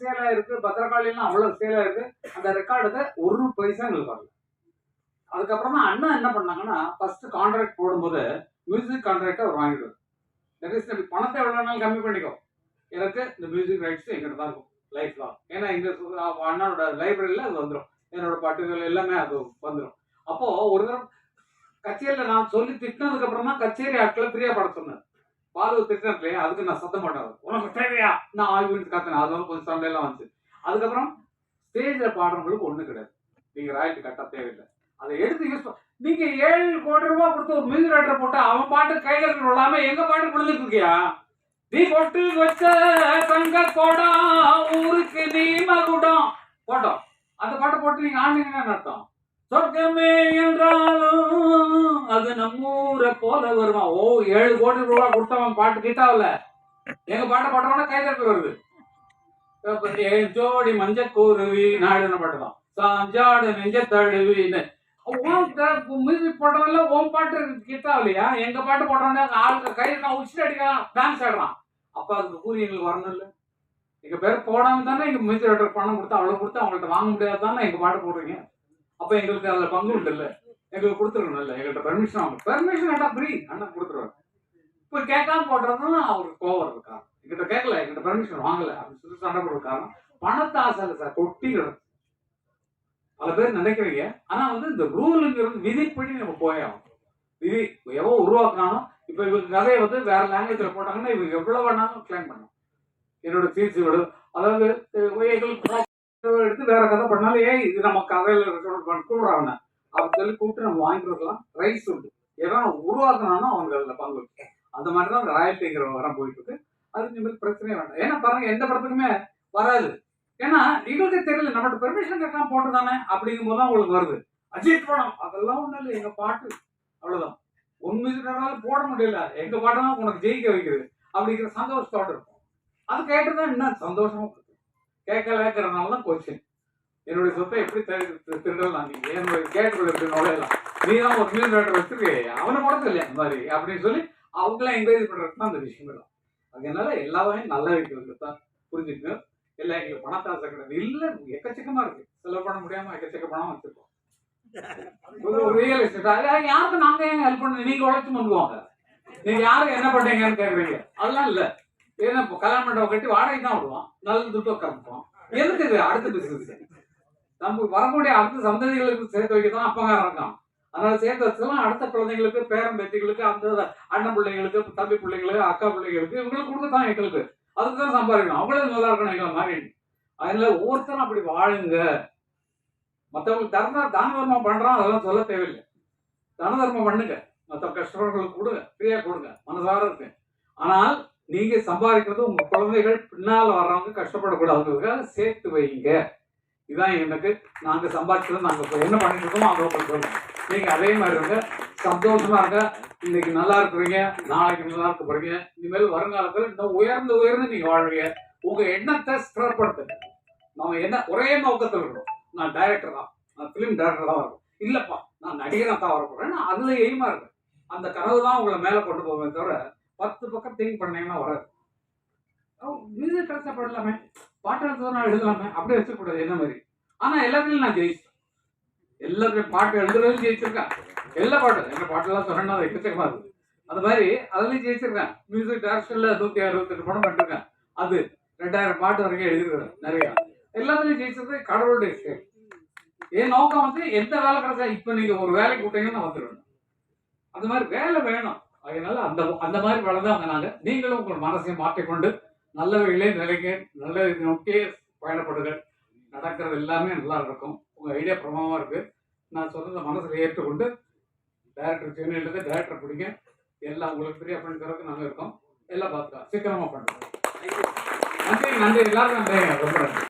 சேலா இருக்கு பத்திரகாளிலாம் அவ்வளவு சேலா இருக்கு. அந்த ரெக்கார்டுக்கு ஒரு பைசா எங்களுக்கு வரல. அதுக்கப்புறமா அண்ணா என்ன பண்ணாங்கன்னா ஃபர்ஸ்ட் கான்ட்ராக்ட் போடும்போது மியூசிக் கான்ட்ராக்டை அவர் வாங்கிடுவார். தட் பணத்தை எவ்வளோ நாள் கம்மி பண்ணிக்கோ. எனக்கு இந்த மியூசிக் ரைட்ஸ் எங்கிட்ட தான் இருக்கும் லைஃப் லாங் ஏன்னா எங்க அண்ணனோட லைப்ரரியில் அது வந்துடும் என்னோட பாட்டுகள் எல்லாமே அது வந்துடும் அப்போ ஒரு தடவை கச்சேரியில் நான் சொல்லி திட்டினதுக்கு அப்புறமா கச்சேரி ஆட்களை ஃப்ரீயாக பட சொன்னேன் பாலு திட்டினேன் இல்லையா? அதுக்கு நான் சத்தம் போட்டேன். உனக்கு தேவையா? நான் ஆய்வு கத்தினேன் அதனால கொஞ்சம் சண்டையெல்லாம் வந்துச்சு. அதுக்கப்புறம் ஸ்டேஜில் பாடுறவங்களுக்கு ஒன்றும் கிடையாது. நீங்கள் ராயல்ட்டி கட்ட தேவையில்லை. அதை எடுத்து யூஸ் நீங்க ஏழு கோடி ரூபாய் கொடுத்து ஒரு மியூசிக் ரைட்டர் போட்டு அவன் பாட்டு கைகள் விழாம எங்க பாட்டு விழுந்துட்டு இருக்கியா? நீ கொட்டு வச்ச தங்க கோடம் ஊருக்கு நீ மகுடம். போட்டோம். அந்த பாட்டை போட்டு நீங்க ஆனீங்கன்னு அர்த்தம். சொர்க்கமே என்றாலும் அது நம்மூரை வருமா? ஓ ஏழு கோடி ரூபாய் கொடுத்தவன் பாட்டு கிட்டாவில் எங்க பாட்டை பாட்டோம்னா கைதட்டு வருது. ஜோடி மஞ்ச கோருவி நாடுன பாட்டு தான்? சாஞ்சாடு நெஞ்ச தழுவின்னு. மியூசிக் போடுறதுல ஓம் பாட்டு கிட்டாவிலையா எங்க பாட்டு போடுறோம்னா ஆளுக்கு கையில் நான் உச்சிட்டு அடிக்கலாம் டான்ஸ் ஆடுறான். அப்ப அதுக்கு கூலி எங்களுக்கு வரணும் இல்லை. எங்க பேர் போடாம தானே எங்க மியூசிக் டைரக்டர் பணம் கொடுத்து அவ்வளவு கொடுத்து அவங்கள்ட்ட வாங்க முடியாது தானே எங்க பாட்டு போடுறீங்க? அப்ப எங்களுக்கு அதுல பங்கு உண்டு இல்லை. எங்களுக்கு கொடுத்துருக்கணும் இல்லை எங்கள்கிட்ட பெர்மிஷன் அவங்க. பெர்மிஷன் கேட்டா ஃப்ரீ அண்ணன் கொடுத்துருவாரு. இப்போ கேட்காம போடுறதுன்னா அவருக்கு கோவம் இருக்கா எங்கிட்ட கேட்கல. எங்கிட்ட பெர்மிஷன் வாங்கல. அப்படின்னு சொல்லி சண்டை போடுற காரணம். பணத்தை ஆசை இல்லை சார். கொட்டி கிடக்கு பல பேர் நினைக்கிறீங்க. ஆனா வந்து இந்த ரூலுங்கிறது விதிப்படி நம்ம போயாகும் விதி எவ்வளோ உருவாக்கினாலும் இப்போ இவங்க கதையை வந்து வேற லாங்குவேஜில் போட்டாங்கன்னா இவங்க எவ்வளோ வேணாலும் கிளைம் பண்ணலாம். என்னோட தீர்ச்சி அதாவது எங்களுக்கு எடுத்து வேற கதை பண்ணாலும் ஏய் இது நம்ம கதையில் பண்ண அப்படின்னு சொல்லி கூப்பிட்டு நம்ம வாங்கிக்கலாம் ரைஸ் உண்டு ஏன்னா உருவாக்குனாலும் அவங்க அதில் பங்கு அந்த மாதிரி தான் அந்த ராயல்ட்டிங்கிற வரம் போயிட்டு இருக்கு அது நம்மளுக்கு பிரச்சனையே வேண்டாம். ஏன்னா பாருங்க எந்த படத்துக்குமே வராது. ஏன்னா எங்களுக்கே தெரியல நம்மகிட்ட பெர்மிஷன் கேட்கலாம் போட்டு தானே அப்படிங்கும் போது தான் உங்களுக்கு வருது. அஜித் படம் அதெல்லாம் ஒன்றும் இல்லை எங்கள் பாட்டு. அவ்வளவுதான். உண்மைக்கு போட முடியல. எங்க பாட்டு தான் உனக்கு ஜெயிக்க வைக்கிறது. அப்படிங்கிற சந்தோஷத்தோட இருக்கும் அது கேட்டுதான் இன்னும் சந்தோஷமா கேட்க வைக்கிறதுனால தான் கொஸ்டின் என்னுடைய சொத்தை எப்படி திரு- திருடலாம் நீங்க என்னுடைய கேட்டுக்குள்ள எப்படி நுழையலாம் நீ தான் ஒரு மியூசிக் ரைட்டர் வச்சிருக்கே அவனை படத்து இல்லையா? அந்த மாதிரி அப்படின்னு சொல்லி அவங்களாம் என்கரேஜ் பண்றது தான் அந்த விஷயம் தான் அதனால எல்லாமே நல்ல வைக்கிறது தான் புரிஞ்சுக்கணும். இல்லை எங்களுக்கு பணத்தாசை கிடையாது இல்லை எக்கச்சக்கமா இருக்கு. செலவு பண்ண முடியாம எக்கச்சக்க பணம் வச்சிருக்கோம். ஒரு ரியல் எஸ்டேட் யாருக்கு நாங்க ஏன் ஹெல்ப் பண்ண நீங்க உழைச்சு பண்ணுவாங்க நீங்க யாருக்கு என்ன பண்றீங்கன்னு கேக்குறீங்க. அதெல்லாம் இல்ல. ஏன்னா இப்போ கல்யாண மண்டபம் கட்டி வாடகை தான் விடுவான். நல்ல துட்டு உட்காந்துப்போம் எதுக்கு இது? அடுத்த பிசினஸ் நம்ம வரக்கூடிய அடுத்த சந்ததிகளுக்கு சேர்த்து வைக்க தான் அப்பகாரம் இருக்கான் அதனால சேர்த்து வச்சலாம் அடுத்த குழந்தைங்களுக்கு பேரன் பேத்திகளுக்கு அந்த அண்ணன் பிள்ளைங்களுக்கு தம்பி பிள்ளைங்களுக்கு அக்கா பிள்ளைங்களுக்கு இவங்களுக்கு கொடுக்க தான் எங்களுக்கு. அதுக்கு தான் சம்பாதிக்கணும். அவங்களே நல்லா இருக்கணும் எங்களை மாதிரி. அதனால ஒவ்வொருத்தரும் அப்படி வாழுங்க. மற்றவங்களுக்கு தர்ம தான தர்மம் பண்றான் அதெல்லாம் சொல்ல தேவையில்லை. தான தர்மம் பண்ணுங்க. மற்ற கஷ்டப்படுறவங்களுக்கு கொடுங்க. ஃப்ரீயா கொடுங்க. மனசார இருக்கு. ஆனால் நீங்க சம்பாதிக்கிறது உங்க குழந்தைகள் பின்னால் வர்றவங்க கஷ்டப்படக்கூடாதுங்கிறதுக்காக சேர்த்து வைங்க. இதான் எனக்கு நாங்க சம்பாதிச்சதை நாங்க இப்ப என்ன பண்ணிட்டு இருக்கோமோ அதை பண்ணுறோம் நீங்க அதே மாதிரி இருங்க. சந்தோஷமா இருங்க. இன்னைக்கு நல்லா இருக்கிறீங்க. நாளைக்கு நல்லா இருக்க போறீங்க. இனிமேல் வருங்காலத்தில் இன்னும் உயர்ந்து உயர்ந்து நீங்க வாழ்வீங்க. உங்க எண்ணத்தை ஸ்திரப்படுத்துங்க நம்ம என்ன ஒரே நோக்கத்தில் இருக்கணும் நான் டைரக்டர் தான். நான் ஃபிலிம் டைரக்டர் தான் வரேன் இல்லப்பா நான் நடிகராக தான் வர போறேன் நான் அதுல எய்மா இருக்கு அந்த கனவு தான் உங்களை மேலே கொண்டு போவேன் தவிர பத்து பக்கம் திங்க் பண்ணீங்கன்னா வராது. மியூசிக் கிடைச்சா பாடலாமே. பாட்டு நான் எழுதலாமே அப்படியே வச்சுக்கூடாது என்ன மாதிரி? ஆனா எல்லாத்துலயும் நான் ஜெயிச்சேன் எல்லாத்துலயும் பாட்டு எழுதுறதும் ஜெயிச்சிருக்கேன் எல்லா பாட்டும் எங்க பாட்டெல்லாம் சொன்னா எக்கச்சக்கமா இருக்கு அது மாதிரி அதுலயும் ஜெயிச்சிருக்கேன். மியூசிக் டைரக்ஷன்ல நூத்தி அறுபத்தெட்டு படம் பண்ணிருக்கேன். அது ரெண்டாயிரம் பாட்டு வரைக்கும் எழுதிருக்கிறேன் நிறைய. எல்லாத்துலயும் ஜெயிச்சது கடவுளுடைய செயல் என் நோக்கம் வந்து எந்த வேலை கிடைச்சா இப்ப நீங்க ஒரு வேலைக்கு விட்டீங்கன்னா நான் வந்துடுவேன் அந்த மாதிரி வேலை வேணும். அதனால அந்த அந்த மாதிரி வளர்ந்தாங்க நாங்க. நீங்களும் உங்கள் மனசையும் மாற்றிக்கொண்டு நல்ல வழியிலே நிலைங்க நல்ல நோக்கியே பயணப்படுங்கள். நடக்கிறது எல்லாமே நல்லா இருக்கும் உங்க ஐடியா பிரமாதமா இருக்கு. நான் சொன்னதை மனசுல ஏற்றுக்கொண்டு டேரக்டர் சென்னையிலேருந்து டேரக்டர் பிடிங்க. எல்லாம் உங்களுக்கு ஃப்ரீயா பண்ணி தரதுக்கு நாங்க இருக்கோம். எல்லாம் பார்த்துக்கலாம். சீக்கிரமா பண்ணுறோம் நன்றி நன்றி. எல்லாரும் நன்றி ரொம்ப நன்றி.